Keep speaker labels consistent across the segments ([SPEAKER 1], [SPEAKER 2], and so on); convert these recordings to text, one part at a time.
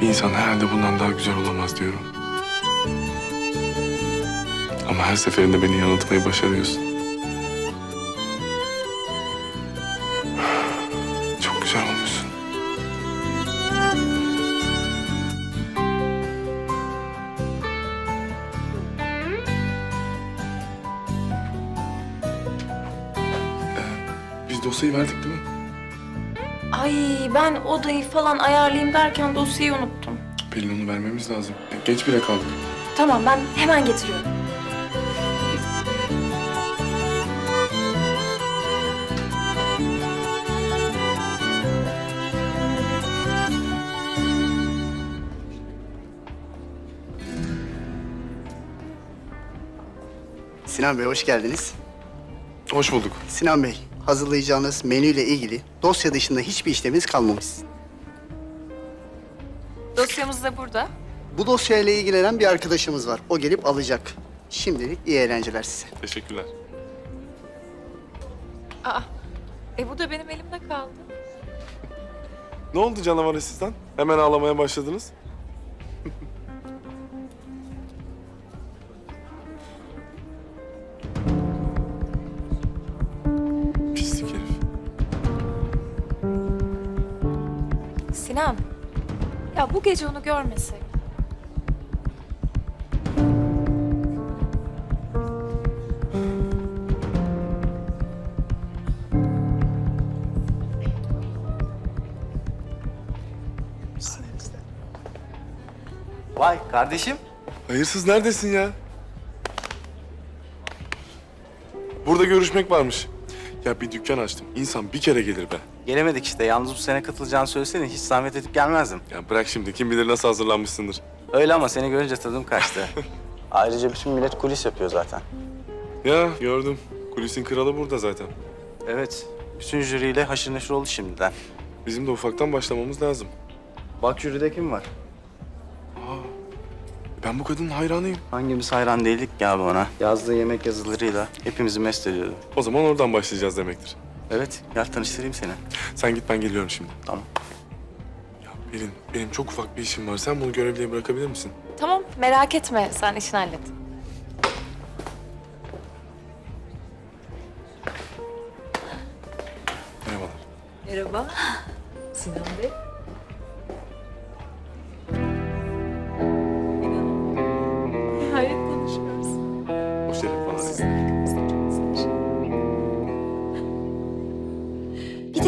[SPEAKER 1] Bir insan herhalde bundan daha güzel olamaz diyorum. Ama her seferinde beni yanıltmayı başarıyorsun. Çok güzel olmuşsun. Ee, biz dosyayı verdik değil mi?
[SPEAKER 2] Ay ben odayı falan ayarlayayım derken dosyayı unuttum.
[SPEAKER 1] Pelin onu vermemiz lazım. E, Geç bile kaldık.
[SPEAKER 2] Tamam ben hemen getiriyorum.
[SPEAKER 3] Sinan Bey hoş geldiniz.
[SPEAKER 1] Hoş bulduk.
[SPEAKER 3] Sinan Bey, hazırlayacağınız menüyle ilgili dosya dışında hiçbir işleminiz kalmamış.
[SPEAKER 2] Dosyamız da burada.
[SPEAKER 3] Bu dosyayla ilgilenen bir arkadaşımız var. O gelip alacak. Şimdilik iyi eğlenceler size.
[SPEAKER 1] Teşekkürler.
[SPEAKER 2] Aa, e bu da benim elimde kaldı.
[SPEAKER 1] Ne oldu canavar asistan? Hemen ağlamaya başladınız.
[SPEAKER 2] Gece onu görmesek.
[SPEAKER 4] Vay kardeşim.
[SPEAKER 1] Hayırsız neredesin ya? Burada görüşmek varmış. Ya bir dükkan açtım. İnsan bir kere gelir be.
[SPEAKER 4] Gelemedik işte. Yalnız bu sene katılacağını söylesene hiç zahmet edip gelmezdim.
[SPEAKER 1] Ya bırak şimdi. Kim bilir nasıl hazırlanmışsındır.
[SPEAKER 4] Öyle ama seni görünce tadım kaçtı. Ayrıca bütün millet kulis yapıyor zaten.
[SPEAKER 1] Ya gördüm. Kulisin kralı burada zaten.
[SPEAKER 4] Evet. Bütün jüriyle haşır neşir oldu şimdiden.
[SPEAKER 1] Bizim de ufaktan başlamamız lazım.
[SPEAKER 4] Bak jüride kim var?
[SPEAKER 1] Ben bu kadının hayranıyım.
[SPEAKER 4] Hangimiz hayran değildik ya abi ona. Yazdığı yemek yazılarıyla hepimizi mest ediyordu.
[SPEAKER 1] O zaman oradan başlayacağız demektir.
[SPEAKER 4] Evet, gel tanıştırayım seni.
[SPEAKER 1] Sen git ben geliyorum şimdi.
[SPEAKER 4] Tamam.
[SPEAKER 1] Ya Pelin benim çok ufak bir işim var. Sen bunu görevliye bırakabilir misin?
[SPEAKER 2] Tamam, merak etme. Sen işini hallet.
[SPEAKER 1] Merhabalar.
[SPEAKER 5] Merhaba. Sinan Bey.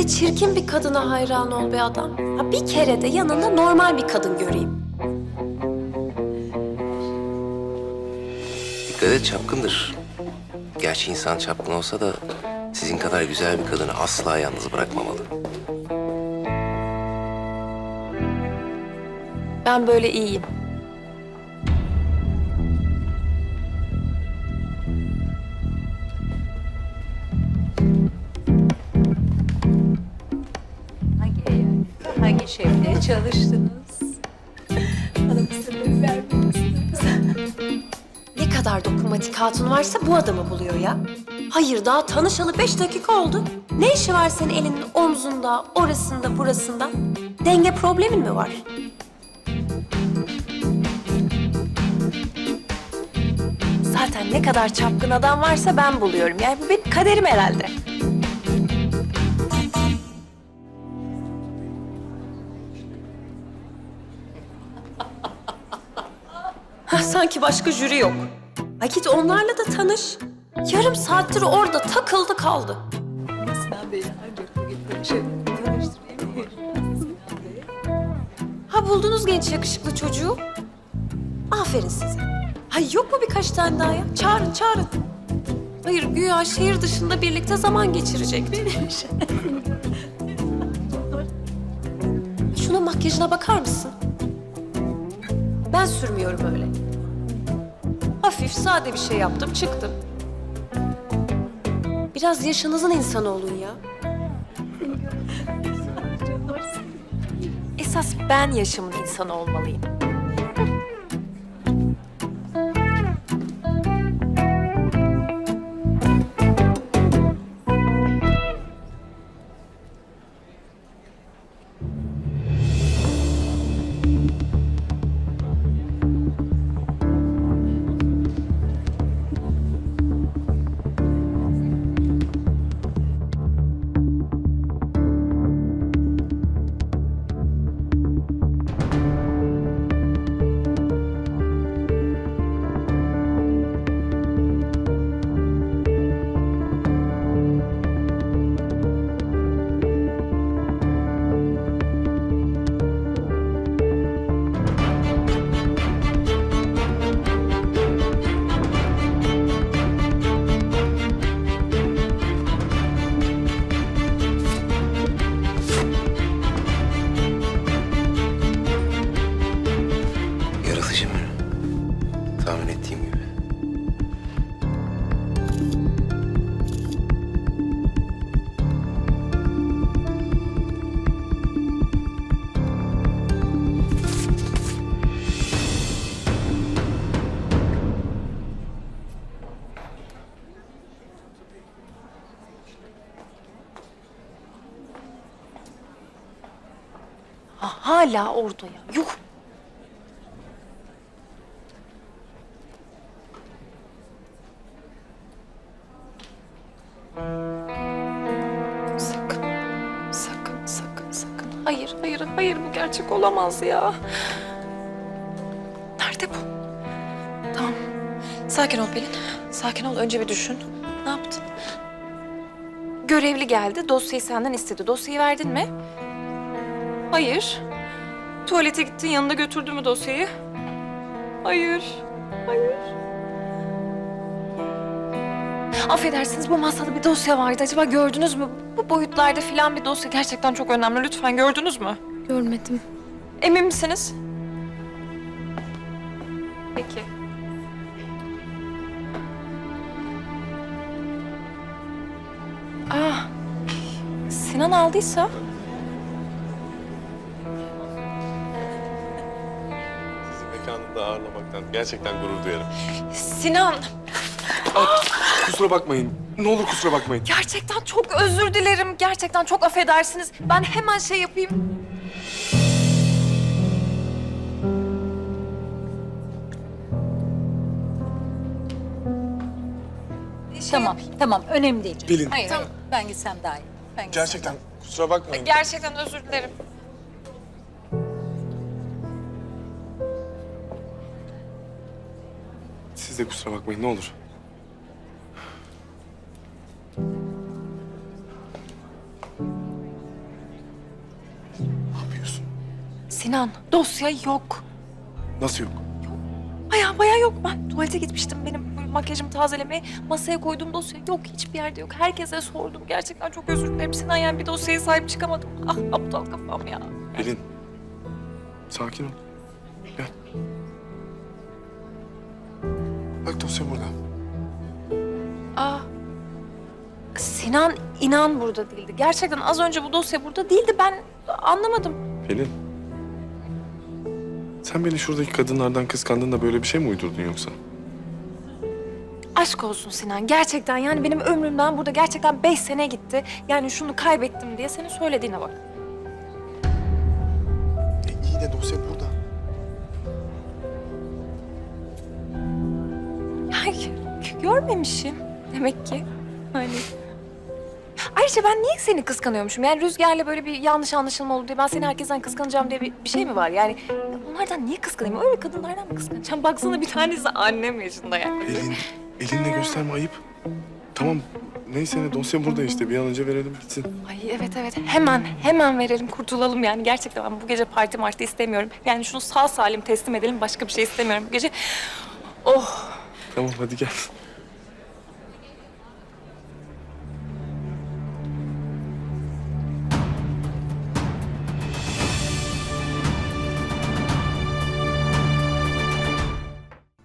[SPEAKER 6] De çirkin bir kadına hayran ol be adam. Ha bir kere de yanında normal bir kadın göreyim.
[SPEAKER 7] Dikkat et çapkındır. Gerçi insan çapkın olsa da sizin kadar güzel bir kadını asla yalnız bırakmamalı.
[SPEAKER 2] Ben böyle iyiyim.
[SPEAKER 5] Hangi şehirde çalıştınız? Bana bir sebep musunuz?
[SPEAKER 6] Ne kadar dokunmatik hatun varsa bu adamı buluyor ya. Hayır daha tanışalı beş dakika oldu. Ne işi var senin elinin omzunda, orasında, burasında? Denge problemin mi var?
[SPEAKER 2] Zaten ne kadar çapkın adam varsa ben buluyorum. Yani bu benim kaderim herhalde.
[SPEAKER 6] Sanki başka jüri yok. Ay git onlarla da tanış. Yarım saattir orada takıldı kaldı.
[SPEAKER 5] Sinan Bey'le ancak bugün tanışabildim. Tanıştırayım mı? Sinan Bey.
[SPEAKER 6] Ha buldunuz genç yakışıklı çocuğu. Aferin size. Hay yok mu birkaç tane daha ya? Çağırın çağırın. Hayır güya şehir dışında birlikte zaman geçirecekti. Şunun makyajına bakar mısın? Ben sürmüyorum öyle. Hafif sade bir şey yaptım çıktım. Biraz yaşınızın insanı olun ya.
[SPEAKER 2] Esas ben yaşımın insanı olmalıyım. Hala orada ya. Yuh. Sakın, sakın, sakın, sakın. Hayır, hayır, hayır bu gerçek olamaz ya. Nerede bu? Tamam. Sakin ol Pelin. Sakin ol. Önce bir düşün. Ne yaptın? Görevli geldi. Dosyayı senden istedi. Dosyayı verdin mi? Hayır. Tuvalete gittin. Yanında götürdü mü dosyayı? Hayır. Hayır. Affedersiniz bu masada bir dosya vardı. Acaba gördünüz mü? Bu boyutlarda filan bir dosya gerçekten çok önemli. Lütfen gördünüz mü?
[SPEAKER 6] Görmedim.
[SPEAKER 2] Emin misiniz? Peki. Ah, Sinan aldıysa?
[SPEAKER 1] Mekanında ağırlamaktan gerçekten gurur duyarım.
[SPEAKER 2] Sinan,
[SPEAKER 1] Kusura bakmayın. Ne olur kusura bakmayın.
[SPEAKER 2] gerçekten çok özür dilerim. Gerçekten çok affedersiniz. Ben hemen şey yapayım. Şey
[SPEAKER 5] Tamam, tamam. Önemli değil.
[SPEAKER 1] Pelin.
[SPEAKER 5] Hayır, hayır. Ben gitsem daha iyi. Ben gitsem.
[SPEAKER 1] Gerçekten kusura bakmayın.
[SPEAKER 2] Gerçekten özür dilerim.
[SPEAKER 1] De kusura bakmayın ne olur. Ne yapıyorsun?
[SPEAKER 2] Sinan, dosya yok.
[SPEAKER 1] Nasıl yok?
[SPEAKER 2] Baya baya yok. Ben tuvalete gitmiştim benim böyle makyajımı tazelemeye. Masaya koyduğum dosya yok. Hiçbir yerde yok. Herkese sordum. Gerçekten çok özür dilerim. Sinan yani bir dosyaya sahip çıkamadım. Ah aptal kafam ya.
[SPEAKER 1] Pelin. Sakin ol.
[SPEAKER 2] İnan burada değildi. Gerçekten az önce bu dosya burada değildi. Ben anlamadım.
[SPEAKER 1] Pelin. Sen beni şuradaki kadınlardan kıskandın da böyle bir şey mi uydurdun yoksa?
[SPEAKER 2] Aşk olsun Sinan. Gerçekten yani benim ömrümden burada gerçekten beş sene gitti. Yani şunu kaybettim diye senin söylediğine bak.
[SPEAKER 1] E, iyi de dosya burada.
[SPEAKER 2] Ay, görmemişim demek ki. Hani. Ayrıca ben niye seni kıskanıyormuşum? Yani Rüzgar'la böyle bir yanlış anlaşılma oldu diye ben seni herkesten kıskanacağım diye bir, bir şey mi var? Yani onlardan niye kıskanayım? Öyle kadınlardan mı kıskanacağım? Baksana bir tanesi annem yaşında yani.
[SPEAKER 1] Pelin, elinle gösterme ayıp. Tamam, neyse ne dosya burada işte. Bir an önce verelim gitsin.
[SPEAKER 2] Ay evet evet hemen hemen verelim kurtulalım yani. Gerçekten ben bu gece parti marti istemiyorum. Yani şunu sağ salim teslim edelim başka bir şey istemiyorum bu gece. Oh
[SPEAKER 1] Tamam hadi gel.